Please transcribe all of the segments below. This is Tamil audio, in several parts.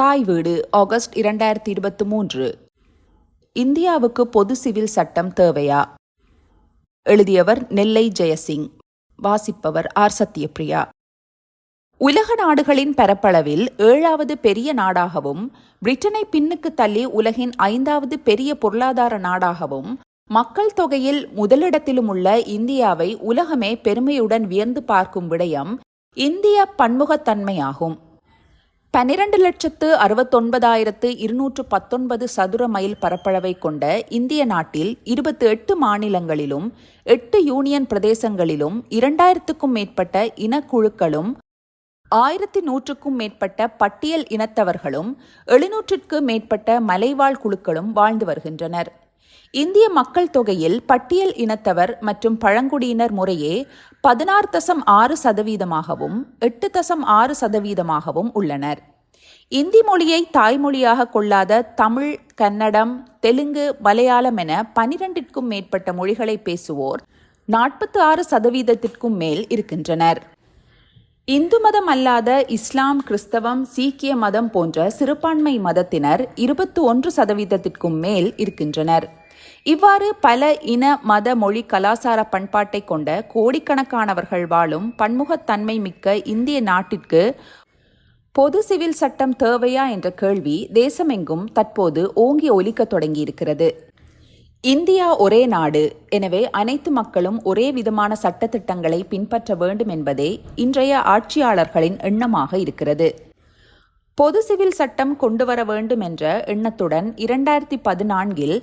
தாய் வீடு ஆகஸ்ட் இரண்டாயிரத்தி இருபத்தி மூன்று. இந்தியாவுக்கு பொது சிவில் சட்டம் தேவையா? எழுதியவர் நெல்லை ஜெயசிங். வாசிப்பவர் ஆர் சத்யபிரியா உலக நாடுகளின் பரப்பளவில் ஏழாவது பெரிய நாடாகவும் பிரிட்டனை பின்னுக்கு தள்ளி உலகின் ஐந்தாவது பெரிய பொருளாதார நாடாகவும் மக்கள் தொகையில் முதலிடத்திலும் உள்ள இந்தியாவை உலகமே பெருமையுடன் வியந்து பார்க்கும் விடயம் இந்திய பன்முகத்தன்மையாகும். பனிரெண்டு லட்சத்து அறுபத்தொன்பதாயிரத்து இருநூற்று பத்தொன்பது சதுர மைல் பரப்பளவை கொண்ட இந்திய நாட்டில் இருபத்தி எட்டு மாநிலங்களிலும் எட்டு யூனியன் பிரதேசங்களிலும் இரண்டாயிரத்துக்கும் மேற்பட்ட இனக்குழுக்களும் ஆயிரத்தி நூற்றுக்கும் மேற்பட்ட பட்டியல் இனத்தவர்களும் எழுநூற்றிற்கு மேற்பட்ட மலைவாழ் குழுக்களும் வாழ்ந்து வருகின்றனர். இந்திய மக்கள் தொகையில் பட்டியல் இனத்தவர் மற்றும் பழங்குடியினர் முறையே பதினாறு தசம் ஆறு சதவீதமாகவும் எட்டு தசம் ஆறு சதவீதமாகவும் உள்ளனர். இந்தி மொழியை தாய்மொழியாக கொள்ளாத தமிழ் கன்னடம் தெலுங்கு மலையாளம் என பனிரெண்டிற்கும் மேற்பட்ட மொழிகளை பேசுவோர் நாற்பத்தி ஆறு சதவீதத்திற்கும் மேல் இருக்கின்றனர். இந்து மதம் அல்லாத இஸ்லாம் கிறிஸ்தவம் சீக்கிய மதம் போன்ற சிறுபான்மை மதத்தினர் இருபத்தி ஒன்று சதவீதத்திற்கும் மேல் இருக்கின்றனர். இவ்வாறு பல இன மத மொழி கலாசார பண்பாட்டை கொண்ட கோடிக்கணக்கானவர்கள் வாழும் பன்முகத்தன்மை மிக்க இந்திய நாட்டிற்கு பொது சிவில் சட்டம் தேவையா என்ற கேள்வி தேசமெங்கும் தற்போது ஓங்கி ஒலிக்கத் தொடங்கியிருக்கிறது. இந்தியா ஒரே நாடு எனவே அனைத்து மக்களும் ஒரே விதமான சட்டத்திட்டங்களை பின்பற்ற வேண்டும் என்பதே இன்றைய ஆட்சியாளர்களின் எண்ணமாக இருக்கிறது. பொது சிவில் சட்டம் கொண்டுவர வேண்டும் என்ற எண்ணத்துடன் இரண்டாயிரத்தி பதினான்கில்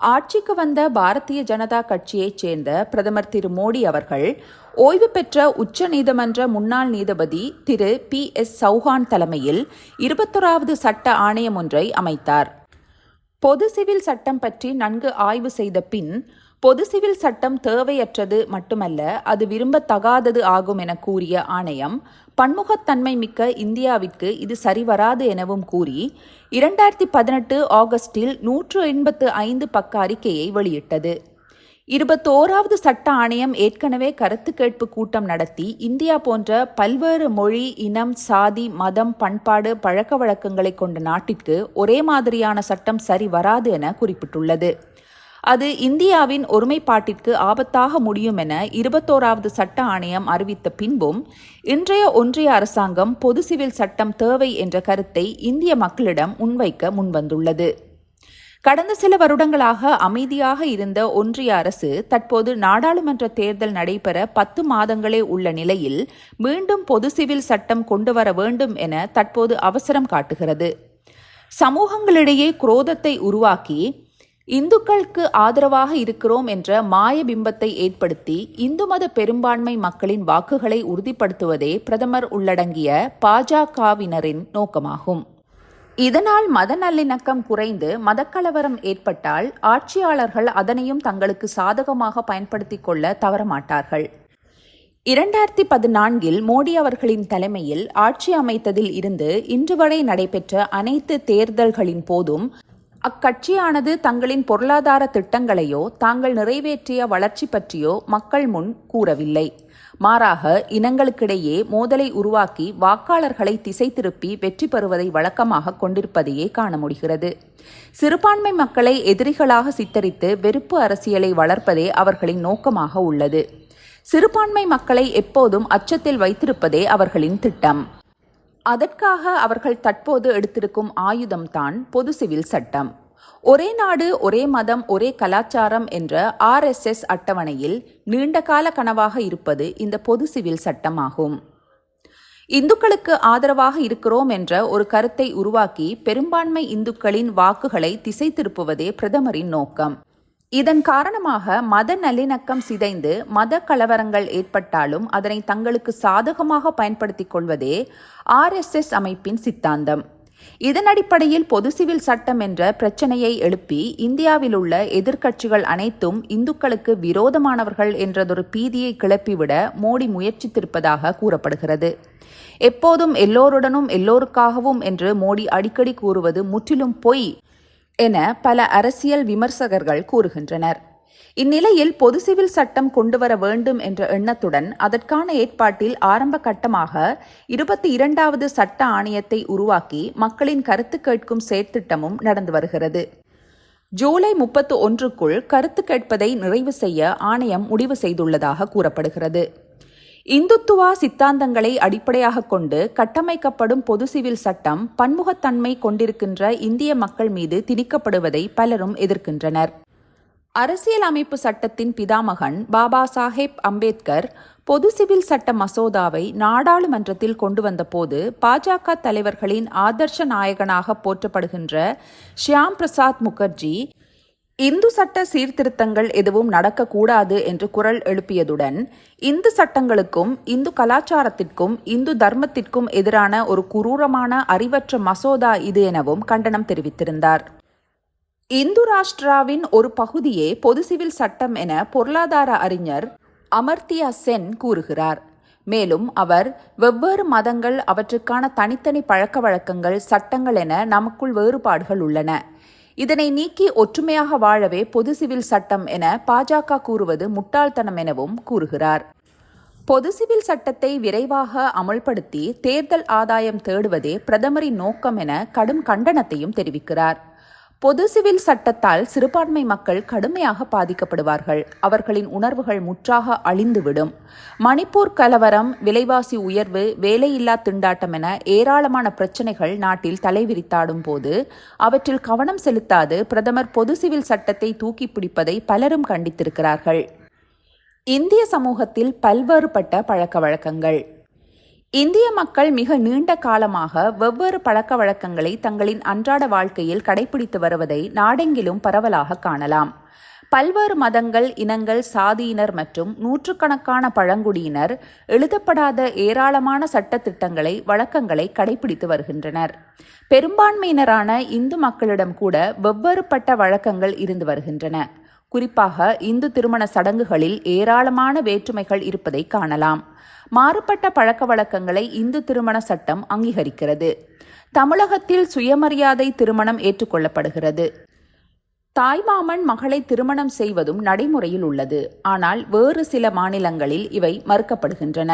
ஆட்சிக்கு வந்த பாரதிய ஜனதா கட்சியைச் சேர்ந்த பிரதமர் திரு மோடி அவர்கள் ஓய்வு பெற்ற உச்ச நீதிமன்ற முன்னாள் நீதிபதி திரு பி எஸ் சௌஹான் தலைமையில் இருபத்தொராவது சட்ட ஆணையம் ஒன்றை அமைத்தார். பொது சிவில் சட்டம் பற்றி நன்கு ஆய்வு செய்த பின் பொது சிவில் சட்டம் தேவையற்றது மட்டுமல்ல அது விரும்பத்தகாதது ஆகும் என கூறிய ஆணையம் பன்முகத்தன்மை மிக்க இந்தியாவிற்கு இது சரிவராது எனவும் கூறி இரண்டாயிரத்தி பதினெட்டு ஆகஸ்டில் நூற்று எண்பத்து ஐந்து பக்க அறிக்கையை வெளியிட்டது. இருபத்தோராவது சட்ட ஆணையம் ஏற்கனவே கருத்து கேட்பு கூட்டம் நடத்தி இந்தியா போன்ற பல்வேறு மொழி இனம் சாதி மதம் பண்பாடு பழக்க வழக்கங்களை கொண்ட நாட்டிற்கு ஒரே மாதிரியான சட்டம் சரி வராது என குறிப்பிட்டுள்ளது. அது இந்தியாவின் ஒருமைப்பாட்டிற்கு ஆபத்தாக முடியும் என இருபத்தோராவது சட்ட ஆணையம் அறிவித்த பின்பும் இன்றைய ஒன்றிய அரசாங்கம் பொது சிவில் சட்டம் தேவை என்ற கருத்தை இந்திய மக்களிடம் முன்வைக்க முன்வந்துள்ளது. கடந்த சில வருடங்களாக அமைதியாக இருந்த ஒன்றிய அரசு தற்போது நாடாளுமன்ற தேர்தல் நடைபெற பத்து மாதங்களே உள்ள நிலையில் மீண்டும் பொது சிவில் சட்டம் கொண்டு வர வேண்டும் என தற்போது அவசரம் காட்டுகிறது. சமூகங்களிடையே குரோதத்தை உருவாக்கி இந்துக்களுக்கு ஆதரவாக இருக்கிறோம் என்ற மாய பிம்பத்தை ஏற்படுத்தி இந்து மத பெரும்பான்மை மக்களின் வாக்குகளை உறுதிப்படுத்துவதே பிரதமர் உள்ளடங்கிய பாஜகவினரின் நோக்கமாகும். இதனால் மத நல்லிணக்கம் குறைந்து மதக்கலவரம் ஏற்பட்டால் ஆட்சியாளர்கள் அதனையும் தங்களுக்கு சாதகமாக பயன்படுத்திக் கொள்ள தவறமாட்டார்கள். இரண்டாயிரத்தி பதினான்கில் மோடி அவர்களின் தலைமையில் ஆட்சி அமைத்ததில் இருந்து இன்று வரை நடைபெற்ற அனைத்து தேர்தல்களின் போதும் அக்கட்சியானது தங்களின் பொருளாதார திட்டங்களையோ தாங்கள் நிறைவேற்றிய வளர்ச்சி பற்றியோ மக்கள் முன் கூறவில்லை. மாறாக இனங்களுக்கிடையே மோதலை உருவாக்கி வாக்காளர்களை திசை திருப்பி வெற்றி பெறுவதை வழக்கமாக கொண்டிருப்பதையே காண முடிகிறது. சிறுபான்மை மக்களை எதிரிகளாக சித்தரித்து வெறுப்பு அரசியலை வளர்ப்பதே அவர்களின் நோக்கமாக உள்ளது. சிறுபான்மை மக்களை எப்போதும் அச்சத்தில் வைத்திருப்பதே அவர்களின் திட்டம். அதற்காக அவர்கள் தற்போது எடுத்திருக்கும் ஆயுதம்தான் பொது சிவில் சட்டம். ஒரே நாடு ஒரே மதம் ஒரே கலாச்சாரம் என்ற ஆர்எஸ்எஸ் அட்டவணையில் நீண்டகால கனவாக இருப்பது இந்த பொது சிவில் சட்டமாகும். இந்துக்களுக்கு ஆதரவாக இருக்கிறோம் என்ற ஒரு கருத்தை உருவாக்கி பெரும்பான்மை இந்துக்களின் வாக்குகளை திசை திருப்புவதே பிரதமரின் நோக்கம். இதன் காரணமாக மத நல்லிணக்கம் சிதைந்து மத கலவரங்கள் ஏற்பட்டாலும் அதனை தங்களுக்கு சாதகமாக பயன்படுத்திக் கொள்வதே ஆர்எஸ்எஸ் அமைப்பின் சித்தாந்தம். இதன் அடிப்படையில் பொது சிவில் சட்டம் என்ற பிரச்சனையை எழுப்பி இந்தியாவில் உள்ள எதிர்க்கட்சிகள் அனைத்தும் இந்துக்களுக்கு விரோதமானவர்கள் என்றதொரு பீதியை கிளப்பிவிட மோடி முயற்சித்திருப்பதாக கூறப்படுகிறது. எப்போதும் எல்லோருடனும் எல்லோருக்காகவும் என்று மோடி அடிக்கடி கூறுவது முற்றிலும் பொய். என பல அரசியல் விமர்சகர்கள் கூறுகின்றனர். இந்நிலையில் பொது சிவில் சட்டம் கொண்டுவர வேண்டும் என்ற எண்ணத்துடன் அதற்கான ஏற்பாட்டில் ஆரம்ப கட்டமாக இருபத்தி இரண்டாவது சட்ட ஆணையத்தை உருவாக்கி மக்களின் கருத்து கேட்கும் செயற்திட்டமும் நடந்து வருகிறது. ஜூலை முப்பத்து ஒன்றுக்குள் கருத்து கேட்பதை நிறைவு செய்ய ஆணையம் முடிவு செய்துள்ளதாக கூறப்படுகிறது. இந்துத்துவா சித்தாந்தங்களை அடிப்படையாக கொண்டு கட்டமைக்கப்படும் பொது சிவில் சட்டம் பன்முகத்தன்மை கொண்டிருக்கின்ற இந்திய மக்கள் மீது திணிக்கப்படுவதை பலரும் எதிர்க்கின்றனர். அரசியல் அமைப்பு சட்டத்தின் பிதாமகன் பாபா சாஹேப் அம்பேத்கர் பொது சிவில் சட்ட மசோதாவை நாடாளுமன்றத்தில் கொண்டு வந்தபோது பாஜக தலைவர்களின் ஆதர்ஷ நாயகனாக போற்றப்படுகின்ற ஷியாம் பிரசாத் முகர்ஜி இந்து சட்ட சீர்திருத்தங்கள் எதுவும் நடக்கக்கூடாது என்று குரல் எழுப்பியதுடன் இந்து சட்டங்களுக்கும் இந்து கலாச்சாரத்திற்கும் இந்து தர்மத்திற்கும் எதிரான ஒரு குரூரமான அறிவற்ற மசோதா இது எனவும் கண்டனம் தெரிவித்திருந்தார். இந்து ராஷ்டிராவின் ஒரு பகுதியே பொது சிவில் சட்டம் என பொருளாதார அறிஞர் அமர்த்தியா சென் கூறுகிறார். மேலும் அவர் வெவ்வேறு மதங்கள் அவற்றுக்கான தனித்தனி பழக்க வழக்கங்கள் சட்டங்கள் என நமக்குள் வேறுபாடுகள் உள்ளன. இதனை நீக்கி ஒற்றுமையாக வாழவே பொது சிவில் சட்டம் என பாஜக கூறுவது முட்டாள்தனம் எனவும் கூறுகிறார். பொது சிவில் சட்டத்தை விரைவாக அமல்படுத்தி தேர்தல் ஆதாயம் தேடுவதே பிரதமரின் நோக்கம் என கடும் கண்டனத்தையும் தெரிவிக்கிறார். பொது சிவில் சட்டத்தால் சிறுபான்மை மக்கள் கடுமையாக பாதிக்கப்படுவார்கள். அவர்களின் உணர்வுகள் முற்றாக அழிந்துவிடும். மணிப்பூர் கலவரம் விலைவாசி உயர்வு வேலையில்லா திண்டாட்டம் என ஏராளமான பிரச்சினைகள் நாட்டில் தலைவிரித்தாடும் போது அவற்றில் கவனம் செலுத்தாது பிரதமர் பொது சிவில் சட்டத்தை தூக்கி பிடிப்பதை பலரும் கண்டித்திருக்கிறார்கள். இந்திய சமூகத்தில் பல்வேறுபட்ட பழக்க வழக்கங்கள் இந்திய மக்கள் மிக நீண்ட காலமாக வெவ்வேறு பழக்க வழக்கங்களை தங்களின் அன்றாட வாழ்க்கையில் கடைபிடித்து வருவதை நாடெங்கிலும் பரவலாக காணலாம். பல்வேறு மதங்கள் இனங்கள் சாதியினர் மற்றும் நூற்றுக்கணக்கான பழங்குடியினர் எழுதப்படாத ஏராளமான சட்ட திட்டங்களை வழக்கங்களை கடைபிடித்து வருகின்றனர். பெரும்பான்மையினரான இந்து மக்களிடம் கூட வெவ்வேறுபட்ட வழக்கங்கள் இருந்து வருகின்றன. குறிப்பாக இந்து திருமண சடங்குகளில் ஏராளமான வேற்றுமைகள் இருப்பதை காணலாம். மாறுபட்ட பழக்க வழக்கங்களை இந்து திருமண சட்டம் அங்கீகரிக்கிறது. தமிழகத்தில் சுயமரியாதை திருமணம் ஏற்றுக்கொள்ளப்படுகிறது. தாய்மாமன் மகளை திருமணம் செய்வதும் நடைமுறையில் உள்ளது. ஆனால் வேறு சில மாநிலங்களில் இவை மறுக்கப்படுகின்றன.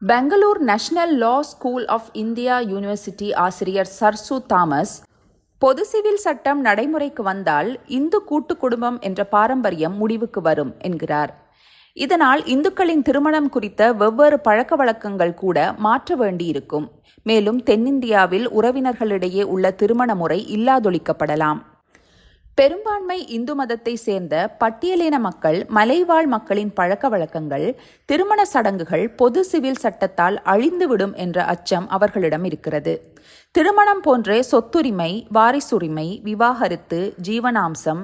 Bangalore national law school of India university ஆசிரியர் சர்சு தாமஸ் பொது சிவில் சட்டம் நடைமுறைக்கு வந்தால் இந்து கூட்டு குடும்பம் என்ற பாரம்பரியம் முடிவுக்கு வரும் என்கிறார். இதனால் இந்துக்களின் திருமணம் குறித்த வெவ்வேறு பழக்க வழக்கங்கள் கூட மாற்ற வேண்டியிருக்கும். மேலும் தென்னிந்தியாவில் உறவினர்களிடையே உள்ள திருமண முறை இல்லாதொழிக்கப்படலாம். பெரும்பான்மை இந்து மதத்தை சேர்ந்த பட்டியலின மக்கள் மலைவாழ் மக்களின் பழக்க வழக்கங்கள் திருமண சடங்குகள் பொது சிவில் சட்டத்தால் அழிந்துவிடும் என்ற அச்சம் அவர்களிடம் இருக்கிறது. திருமணம் போன்றே சொத்துரிமை வாரிசுரிமை விவாகரத்து ஜீவனாம்சம்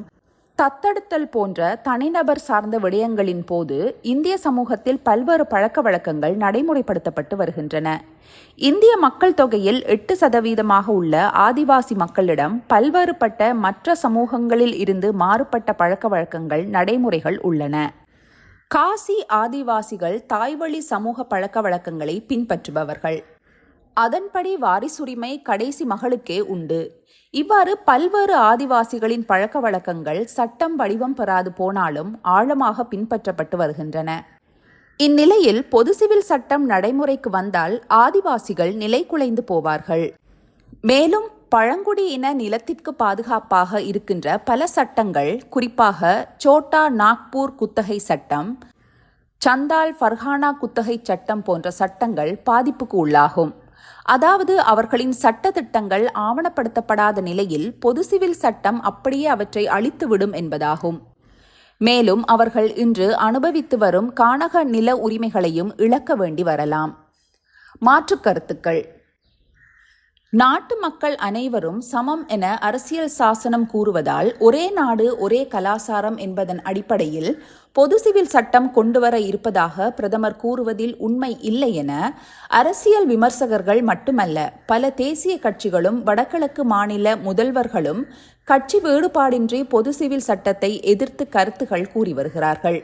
தத்தெடுத்தல் போன்ற தனிநபர் சார்ந்த விடயங்களின் போது இந்திய சமூகத்தில் பல்வேறு பழக்க வழக்கங்கள் நடைமுறைப்படுத்தப்பட்டு வருகின்றன. இந்திய மக்கள் தொகையில் எட்டு சதவீதமாக உள்ள ஆதிவாசி மக்களிடம் பல்வேறுபட்ட மற்ற சமூகங்களில் இருந்து மாறுபட்ட பழக்க வழக்கங்கள் நடைமுறைகள் உள்ளன. காசி ஆதிவாசிகள் தாய்வழி சமூக பழக்க வழக்கங்களை பின்பற்றுபவர்கள். அதன்படி வாரிசுரிமை கடைசி மகளுக்கே உண்டு. இவ்வாறு பல்வேறு ஆதிவாசிகளின் பழக்க வழக்கங்கள் சட்டம் வடிவம் பெறாது போனாலும் ஆழமாக பின்பற்றப்பட்டு வருகின்றன. இந்நிலையில் பொது சிவில் சட்டம் நடைமுறைக்கு வந்தால் ஆதிவாசிகள் நிலை குலைந்து போவார்கள். மேலும் பழங்குடியின நிலத்திற்கு பாதுகாப்பாக இருக்கின்ற பல சட்டங்கள் குறிப்பாக சோட்டா நாக்பூர் குத்தகை சட்டம் சந்தால் ஃபர்ஹானா குத்தகை சட்டம் போன்ற சட்டங்கள் பாதிப்புக்கு உள்ளாகும். அதாவது அவர்களின் சட்ட திட்டங்கள் ஆவணப்படுத்தப்படாத நிலையில் பொது சிவில் சட்டம் அப்படியே அவற்றை அழித்துவிடும் என்பதாகும். மேலும் அவர்கள் இன்று அனுபவித்து வரும் காணக நில உரிமைகளையும் இழக்க வேண்டி வரலாம். மாற்றுக் கருத்துக்கள். நாட்டு மக்கள் அனைவரும் சமம் என அரசியல் சாசனம் கூறுவதால் ஒரே நாடு ஒரே கலாசாரம் என்பதன் அடிப்படையில் பொது சிவில் சட்டம் கொண்டுவர இருப்பதாக பிரதமர் கூறுவதில் உண்மை இல்லை என அரசியல் விமர்சகர்கள் மட்டுமல்ல பல தேசிய கட்சிகளும் வடகிழக்கு மாநில முதல்வர்களும் கட்சி வேறுபாடின்றி பொது சிவில் சட்டத்தை எதிர்த்து கருத்துகள் கூறி வருகிறார்கள்.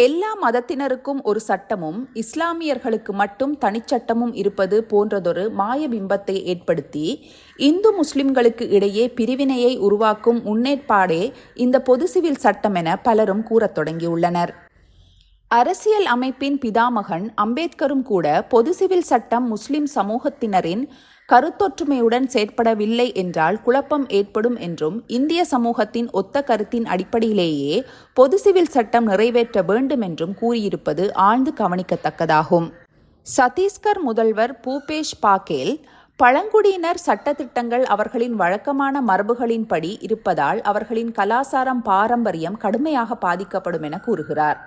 எல்லா மதத்தினருக்கும் ஒரு சட்டமும் இஸ்லாமியர்களுக்கு மட்டும் தனிச்சட்டமும் இருப்பது போன்றதொரு மாயபிம்பத்தை ஏற்படுத்தி இந்து முஸ்லிம்களுக்கு இடையே பிரிவினையை உருவாக்கும் முன்னேற்பாடே இந்த பொது சிவில் சட்டம் என பலரும் கூறத் தொடங்கியுள்ளனர். அரசியல் அமைப்பின் பிதாமகன் அம்பேத்கரும் கூட பொது சிவில் சட்டம் முஸ்லிம் சமூகத்தினரின் கருத்தொற்றுமையுடன் செயற்படவில்லை என்றால் குழப்பம் ஏற்படும் என்றும் இந்திய சமூகத்தின் ஒத்த கருத்தின் அடிப்படையிலேயே பொது சிவில் சட்டம் நிறைவேற்ற வேண்டும் என்றும் கூறியிருப்பது ஆழ்ந்து கவனிக்கத்தக்கதாகும். சத்தீஸ்கர் முதல்வர் பூபேஷ் பாகேல் பழங்குடியினர் சட்டத்திட்டங்கள் அவர்களின் வழக்கமான மரபுகளின்படி இருப்பதால் அவர்களின் கலாசாரம் பாரம்பரியம் கடுமையாக பாதிக்கப்படும் என கூறுகிறார்.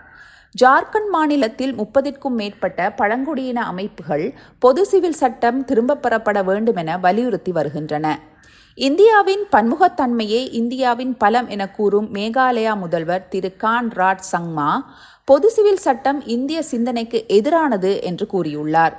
ஜார்க்கண்ட் மாநிலத்தில் முப்பதிற்கும் மேற்பட்ட பழங்குடியின அமைப்புகள் பொது சிவில் சட்டம் திரும்பப் பெறப்பட வேண்டும் என வலியுறுத்தி வருகின்றன. இந்தியாவின் பன்முகத்தன்மையே இந்தியாவின் பலம் என கூறும் மேகாலயா முதல்வர் திரு கான் ராட் சங்மா பொது சிவில் சட்டம் இந்திய சிந்தனைக்கு எதிரானது என்று கூறியுள்ளார்.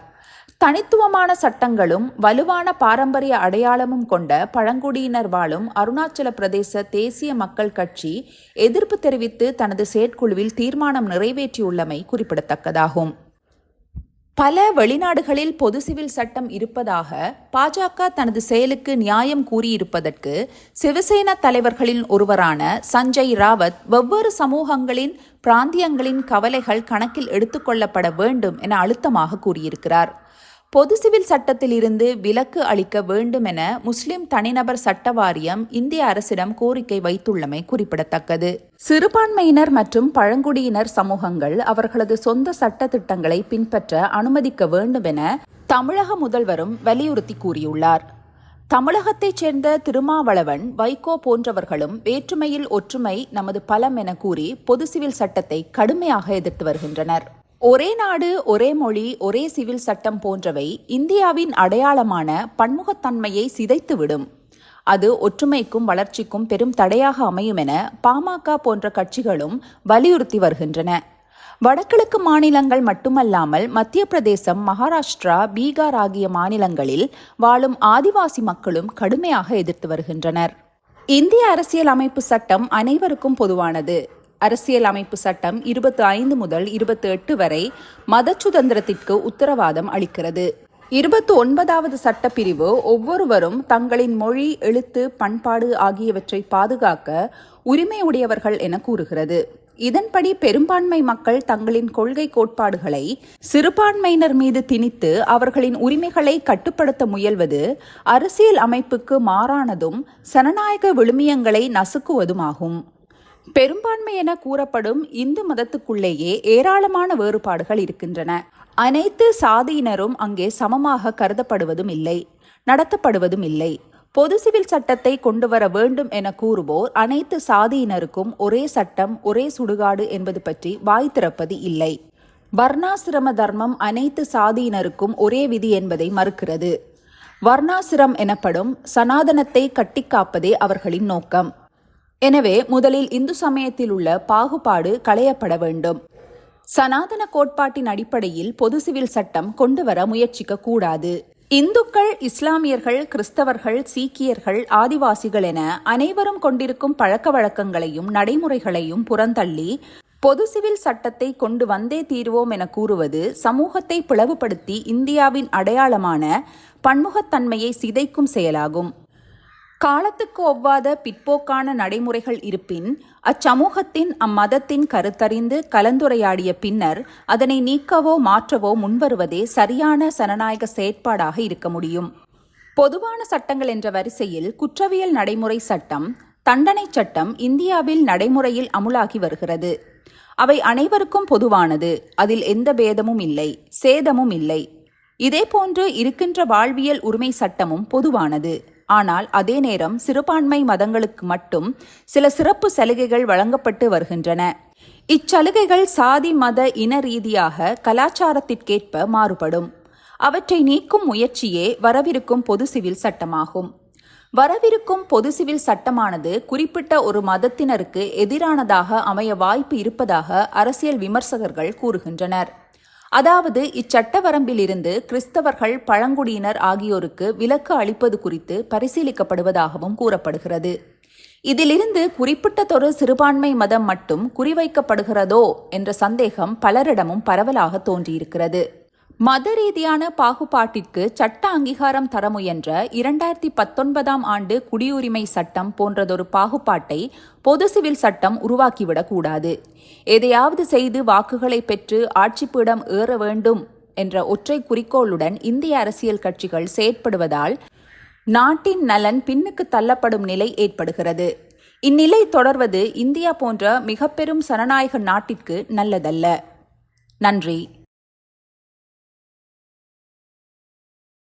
தனித்துவமான சட்டங்களும் வலுவான பாரம்பரிய அடையாளமும் கொண்ட பழங்குடியினர் வாழும் அருணாச்சல பிரதேச தேசிய மக்கள் கட்சி எதிர்ப்பு தெரிவித்து தனது செயற்குழுவில் தீர்மானம் நிறைவேற்றியுள்ளமை குறிப்பிடத்தக்கதாகும். பல வெளிநாடுகளில் பொது சிவில் சட்டம் இருப்பதாக பாஜக தனது செயலுக்கு நியாயம் கூறியிருப்பதற்கு சிவசேனா தலைவர்களின் ஒருவரான சஞ்சய் ராவத் வெவ்வேறு சமூகங்களின் பிராந்தியங்களின் கவலைகள் கணக்கில் எடுத்துக்கொள்ளப்பட வேண்டும் என அழுத்தமாக கூறியிருக்கிறார். பொது சிவில் சட்டத்திலிருந்து விலக்கு அளிக்க வேண்டும் என முஸ்லிம் தனிநபர் சட்ட வாரியம் இந்திய அரசிடம் கோரிக்கை வைத்துள்ளமை குறிப்பிடத்தக்கது. சிறுபான்மையினர் மற்றும் பழங்குடியினர் சமூகங்கள் அவர்களது சொந்த சட்ட திட்டங்களை பின்பற்ற அனுமதிக்க வேண்டும் என தமிழக முதல்வரும் வலியுறுத்தி கூறியுள்ளார். தமிழகத்தைச் சேர்ந்த திருமாவளவன் வைகோ போன்றவர்களும் வேற்றுமையில் ஒற்றுமை நமது பலம் என கூறி பொது சிவில் சட்டத்தை கடுமையாக எதிர்த்து வருகின்றனர். ஒரே நாடு ஒரே மொழி ஒரே சிவில் சட்டம் போன்றவை இந்தியாவின் அடையாளமான பன்முகத்தன்மையை சிதைத்துவிடும். அது ஒற்றுமைக்கும் வளர்ச்சிக்கும் பெரும் தடையாக அமையும் என பாமக போன்ற கட்சிகளும் வலியுறுத்தி வருகின்றன. வடகிழக்கு மாநிலங்கள் மட்டுமல்லாமல் மத்திய பிரதேசம் மகாராஷ்டிரா பீகார் ஆகிய மாநிலங்களில் வாழும் ஆதிவாசி மக்களும் கடுமையாக எதிர்த்து வருகின்றனர். இந்திய அரசியல் அமைப்பு சட்டம் அனைவருக்கும் பொதுவானது. அரசியல் அமைப்பு சட்டம் இருபத்தி ஐந்து முதல் இருபத்தி எட்டு வரை மத சுதந்திரத்திற்கு உத்தரவாதம் அளிக்கிறது. இருபத்தி ஒன்பதாவது சட்டப்பிரிவு ஒவ்வொருவரும் தங்களின் மொழி எழுத்து பண்பாடு ஆகியவற்றை பாதுகாக்க உரிமையுடையவர்கள் என கூறுகிறது. இதன்படி பெரும்பான்மை மக்கள் தங்களின் கொள்கை கோட்பாடுகளை சிறுபான்மையினர் மீது திணித்து அவர்களின் உரிமைகளை கட்டுப்படுத்த முயல்வது அரசியல் அமைப்புக்கு மாறானதும் சனநாயக விழுமியங்களை நசுக்குவதுமாகும். பெரும்பான்மை என கூறப்படும் இந்து மதத்துக்குள்ளேயே ஏராளமான வேறுபாடுகள் இருக்கின்றன. அனைத்து சாதியினரும் அங்கே சமமாக கருதப்படுவதும் இல்லை நடத்தப்படுவதும் இல்லை. பொது சிவில் சட்டத்தை கொண்டு வர வேண்டும் என கூறுவோர் அனைத்து சாதியினருக்கும் ஒரே சட்டம் ஒரே சுடுகாடு என்பது பற்றி வாய் திறப்பது இல்லை. வர்ணாசிரம தர்மம் அனைத்து சாதியினருக்கும் ஒரே விதி என்பதை மறுக்கிறது. வர்ணாசிரம் எனப்படும் சனாதனத்தை கட்டிக்காப்பதே அவர்களின் நோக்கம். எனவே முதலில் இந்து சமயத்தில் உள்ள பாகுபாடு களையப்பட வேண்டும். சனாதன கோட்பாட்டின் அடிப்படையில் பொது சிவில் சட்டம் கொண்டு வர முயற்சிக்க கூடாது. இந்துக்கள் இஸ்லாமியர்கள் கிறிஸ்தவர்கள் சீக்கியர்கள் ஆதிவாசிகள் என அனைவரும் கொண்டிருக்கும் பழக்க வழக்கங்களையும் நடைமுறைகளையும் புறந்தள்ளி பொது சிவில் சட்டத்தை கொண்டு வந்தே தீர்வோம் என கூறுவது சமூகத்தை பிளவுபடுத்தி இந்தியாவின் அடையாளமான பன்முகத்தன்மையை சிதைக்கும் செயலாகும். காலத்துக்கு ஒவ்வாத பிற்போக்கான நடைமுறைகள் இருப்பின் அச்சமூகத்தின் அம்மதத்தின் கருத்தறிந்து கலந்துரையாடிய பின்னர் அதனை நீக்கவோ மாற்றவோ முன்வருவதே சரியான சனநாயக செயற்பாடாக இருக்க முடியும். பொதுவான சட்டங்கள் என்ற வரிசையில் குற்றவியல் நடைமுறை சட்டம் தண்டனை சட்டம் இந்தியாவில் நடைமுறையில் அமுலாகி வருகிறது. அவை அனைவருக்கும் பொதுவானது. அதில் எந்த பேதமும் இல்லை சேதமும் இல்லை. இதேபோன்று இருக்கின்ற வாழ்வியல் உரிமை சட்டமும் பொதுவானது. ஆனால் அதே நேரம் சிறுபான்மை மதங்களுக்கு மட்டும் சில சிறப்பு சலுகைகள் வழங்கப்பட்டு வருகின்றன. இச்சலுகைகள் சாதி மத இன ரீதியாக கலாச்சாரத்திற்கேற்ப மாறுபடும். அவற்றை நீக்கும் முயற்சியே வரவிருக்கும் பொது சிவில் சட்டமாகும். வரவிருக்கும் பொது சிவில் சட்டமானது குறிப்பிட்ட ஒரு மதத்தினருக்கு எதிரானதாக அமைய வாய்ப்பு இருப்பதாக அரசியல் விமர்சகர்கள் கூறுகின்றனர். அதாவது இச்சட்ட வரம்பிலிருந்து கிறிஸ்தவர்கள் பழங்குடியினர் ஆகியோருக்கு விலக்கு அளிப்பது குறித்து பரிசீலிக்கப்படுவதாகவும் கூறப்படுகிறது. இதிலிருந்து குறிப்பிட்டதொரு சிறுபான்மை மதம் மட்டும் குறிவைக்கப்படுகிறதோ என்ற சந்தேகம் பலரிடமும் பரவலாக தோன்றியிருக்கிறது. மத ரீதியான பாகுபாட்டிற்கு சட்ட அங்கீகாரம் தர முயன்ற இரண்டாயிரத்தி பத்தொன்பதாம் ஆண்டு குடியுரிமை சட்டம் போன்றதொரு பாகுபாட்டை பொது சிவில் சட்டம் உருவாக்கிவிடக்கூடாது எதையாவது செய்து வாக்குகளை பெற்று ஆட்சிப்பீடம் ஏற வேண்டும் என்ற ஒற்றை குறிக்கோளுடன் இந்திய அரசியல் கட்சிகள் செயற்படுவதால் நாட்டின் நலன் பின்னுக்கு தள்ளப்படும் நிலை ஏற்படுகிறது. இந்நிலை தொடர்வது இந்தியா போன்ற மிக பெரும் சனநாயக நாட்டிற்கு நல்லதல்ல. நன்றி.